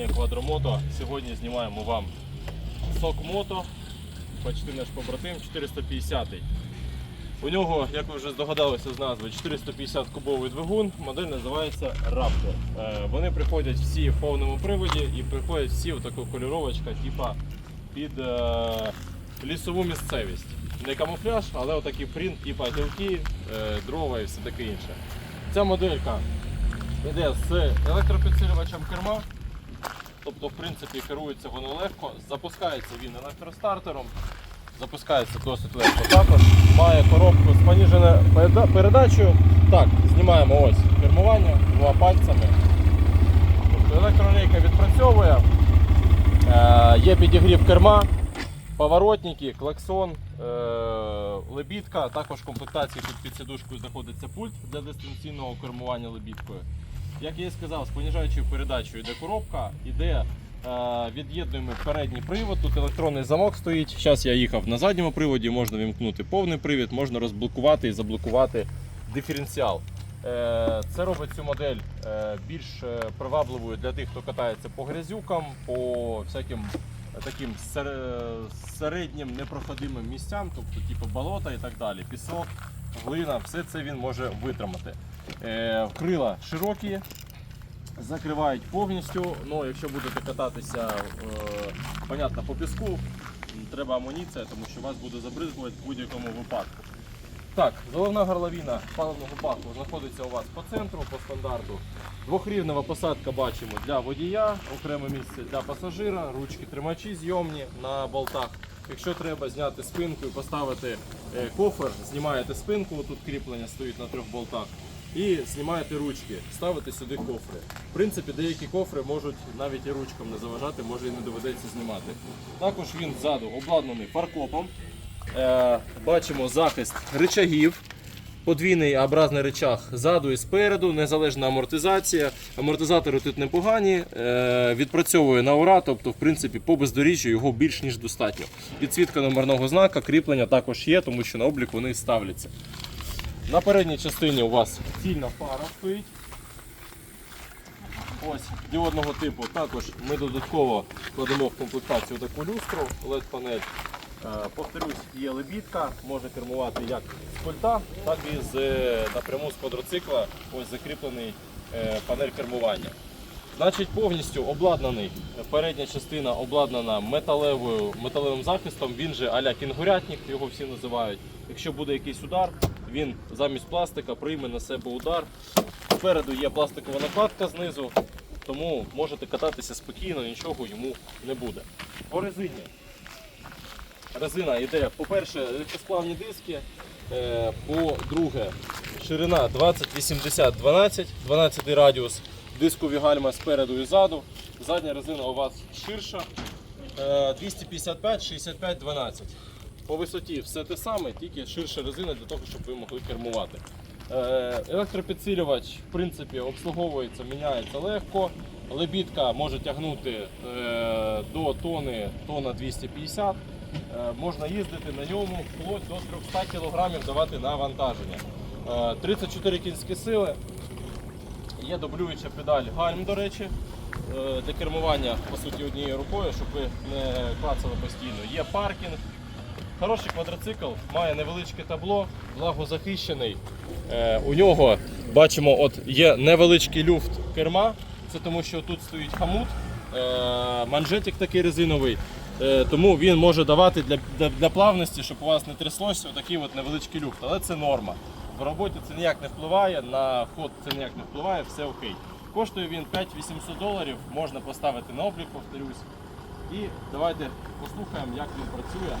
компанія Quadromoto. Сьогодні знімаємо вам сок мото, почти наш побратим 450. У нього, як ви вже здогадалися з назви, 450 кубовий двигун, модель називається Raptor. Е, Вони приходять всі в повному приводі і приходять всі в таку кольоровочка, типа під е, лісову місцевість. Не камуфляж, але отакий принт, типа гілки, е, дрова і все таке інше. Ця моделька йде з електропідсилювачем керма. Тобто, в принципі, керується воно легко. Запускається він електростартером. Запускається досить легко також. Має коробку з поніженою передачею. Так, знімаємо ось кермування двома пальцями. Тобто електрорейка відпрацьовує. Е, є підігрів керма, поворотники, клаксон, е, лебідка. Також в комплектації під сідушкою знаходиться пульт для дистанційного кермування лебідкою. Як я і сказав, з поніжаючою передачею йде коробка, іде е, від'єднуємо передній привод. Тут електронний замок стоїть. Зараз я їхав на задньому приводі, можна вімкнути повний привід, можна розблокувати і заблокувати диференціал. Е, Це робить цю модель е, більш привабливою для тих, хто катається по грязюкам, по всяким таким середнім непроходимим місцям, тобто типу болота і так далі, пісок, глина, все це він може витримати. Е, Крила широкі, закривають повністю. Ну, якщо будете кататися, е, понятно, по піску, треба амуніція, тому що вас буде забризгувати в будь-якому випадку. Так, головна горловина паливного баку знаходиться у вас по центру, по стандарту. Двохрівнева посадка бачимо для водія, окреме місце для пасажира, ручки тримачі зйомні на болтах. Якщо треба зняти спинку і поставити е, кофер, знімаєте спинку, тут кріплення стоїть на трьох болтах. І знімаєте ручки, ставите сюди кофри. В принципі, деякі кофри можуть навіть і ручкам не заважати, може і не доведеться знімати. Також він ззаду обладнаний фаркопом. Е, бачимо захист рычагів. Подвійний образний рычаг ззаду і спереду, незалежна амортизація. Амортизатори тут непогані, е, відпрацьовує на ура, тобто, в принципі, по бездоріжжю його більш ніж достатньо. Підсвітка номерного знака, кріплення також є, тому що на облік вони ставляться. На передній частині у вас цільна фара стоїть. Ось діодного типу. Також ми додатково кладемо в комплектацію таку люстру, LED-панель. Е, Повторюсь, є лебідка, може кермувати як з пульта, так і з, е, напряму з квадроцикла. Ось закріплений е, панель кермування. Значить, повністю обладнаний. Передня частина обладнана металевою, металевим захистом. Він же аля кінгурятник, його всі називають. Якщо буде якийсь удар, він замість пластика прийме на себе удар. Спереду є пластикова накладка знизу, тому можете кататися спокійно, нічого йому не буде. По резині. Резина йде, по-перше, легкосплавні диски, е, по-друге, ширина 20-80-12, 12 радіус, дискові гальма спереду і ззаду. Задня резина у вас ширша, е, 255-65-12. По висоті все те саме, тільки ширша резина для того, щоб ви могли кермувати. Е, Електропідсилювач в принципі обслуговується, міняється легко. Лебідка може тягнути е, до тони, тона 250. Е, Можна їздити на ньому вплоть до 300 кг давати навантаження. Е, 34 кінські сили. Є дублююча педаль гальм, до речі, для кермування по суті однією рукою, щоб ви не клацали постійно. Є паркінг. Хороший квадроцикл, має невеличке табло, влагозахищений. Е, у нього бачимо, от є невеличкий люфт керма. Це тому, що тут стоїть хамут, е, манжетик такий резиновий. Е, тому він може давати для, для, для плавності, щоб у вас не тряслося, отакий от невеличкий люфт. Але це норма. В роботі це ніяк не впливає, на ход це ніяк не впливає, все окей. Коштує він 5800 доларів, можна поставити на облік, повторюсь. І давайте послухаємо, як він працює.